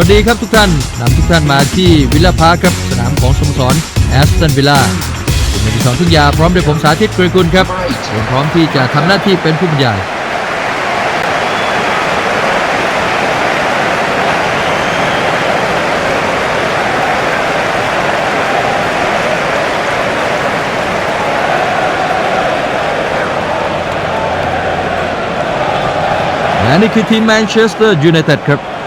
วัสดีครับทุกท่านนำทุกท่านมาที่วิลล่าพาร์คครับ สนามของสโมสรแอสตันวิลล่าผมเป็นดิสอนทุกยาพร้อมด้วยผมสาธิตกรกุลครับผมพร้อมที่จะทำหน้าที่เป็นผู้บรรยายและนี่คือทีมแมนเชสเตอร์ยูไนเต็ดครับ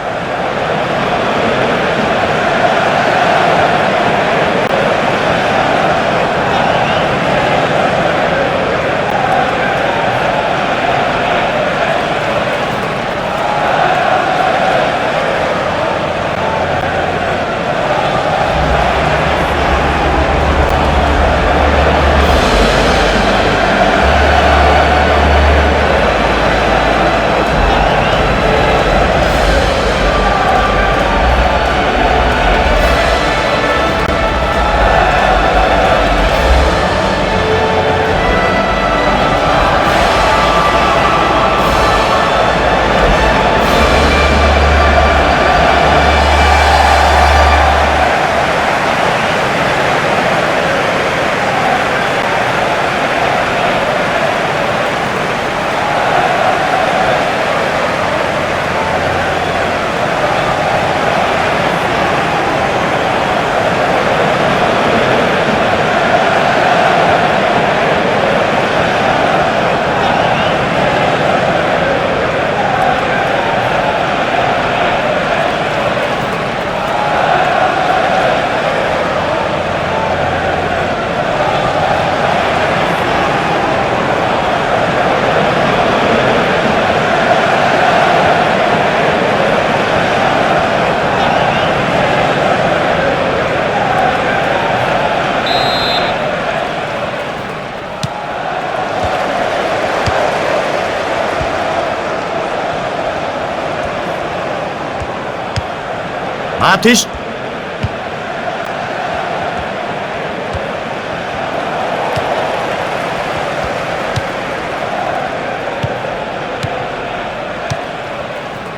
มาทิช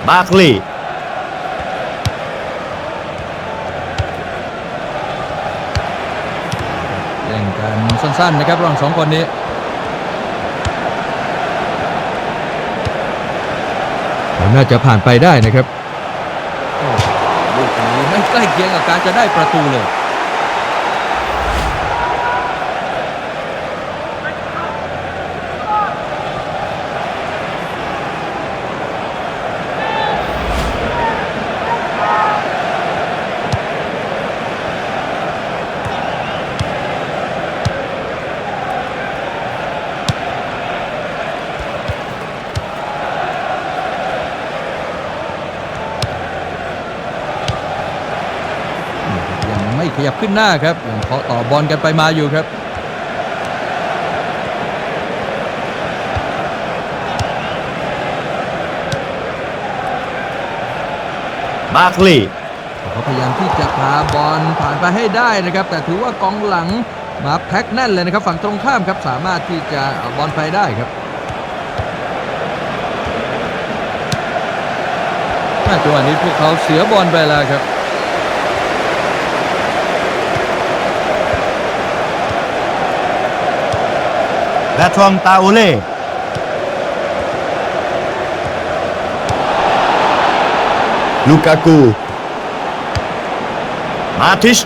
บาร์คลีย์เล่นกันสั้นๆนะครับระหว่างสองคนนี้น่าจะผ่านไปได้นะครับโอ้ลูกนี้ไม่ ใกล้เคียงกับการจะได้ประตูเลย ขยับขึ้นหน้าครับยังเคาะต่อบอลกันไปมาอยู่ครับบาร์คลีย์เขาพยายามที่จะพาบอลผ่านไปให้ได้นะครับ แต่ถือว่ากองหลังมาแพ็คแน่นเลยนะครับฝั่งตรงข้ามครับสามารถที่จะเอาบอลไปได้ครับน่าจังหวะนี้พวกเขาเสียบอลไปแล้วครับ แบทรองตาโอเล่ลูกากู มาทิช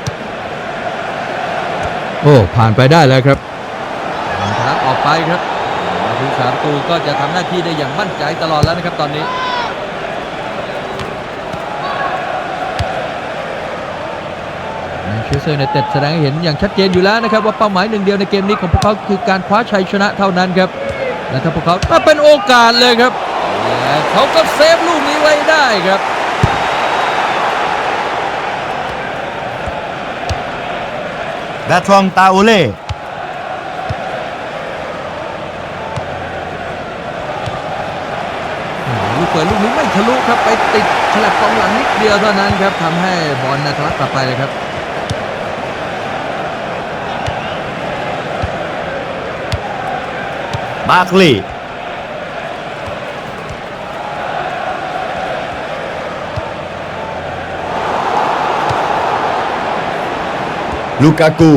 โอ้ ผ่านไปได้แล้วครับทางทักออกไปครับมาถึงสามตูก็จะทำหน้าที่ได้อย่างมั่นใจตลอดแล้วนะครับตอนนี้ แมน เชสเตอร์ยูไนเต็ดแสดงให้เห็นอย่างชัดเจนอยู่แล้วนะครับ ว่าเป้าหมายหนึ่งเดียวในเกมนี้ของพวกเขาคือการคว้าชัยชนะเท่านั้นครับและถ้าพวกเขาถ้าเป็นโอกาสเลยครับและเขาก็เซฟลูกนี้ไว้ได้ครับแบทรองตาโอเล่ลูกเปิดลูกนี้ไม่ทะลุครับไปติดฉลับกองหลังนิดเดียวเท่านั้นครับทำให้บอลนะทะลักกลับไปเลยครับ บาร์คลีย์ลูกากู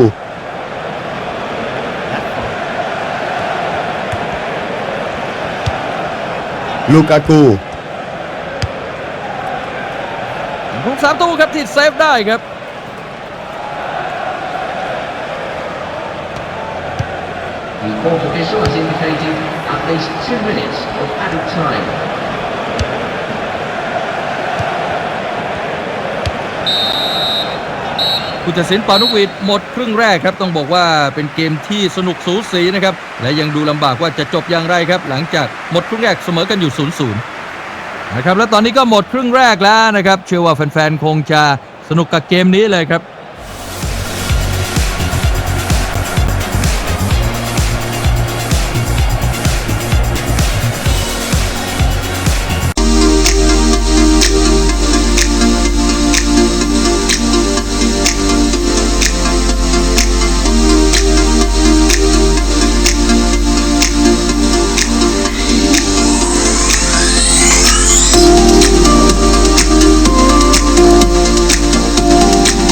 ลูกากูลูกสามตู้ครับที่เซฟได้ครับ The court official has indicated at least two minutes of added time. ผู้ตัดสินเป่านุกหวีดหมดครึ่งแรกครับ ต้องบอกว่าเป็นเกมที่สนุกสูสีนะครับ และยังดูลำบากว่าจะจบอย่างไรครับ หลังจากหมดครึ่งแรกเสมอกันอยู่0ูนย์นะครับและตอนนี้ก็หมดครึ่งแรกแล้วนะครับ เชื่อว่าแฟนๆ คงจะสนุกกับเกมนี้เลยครับ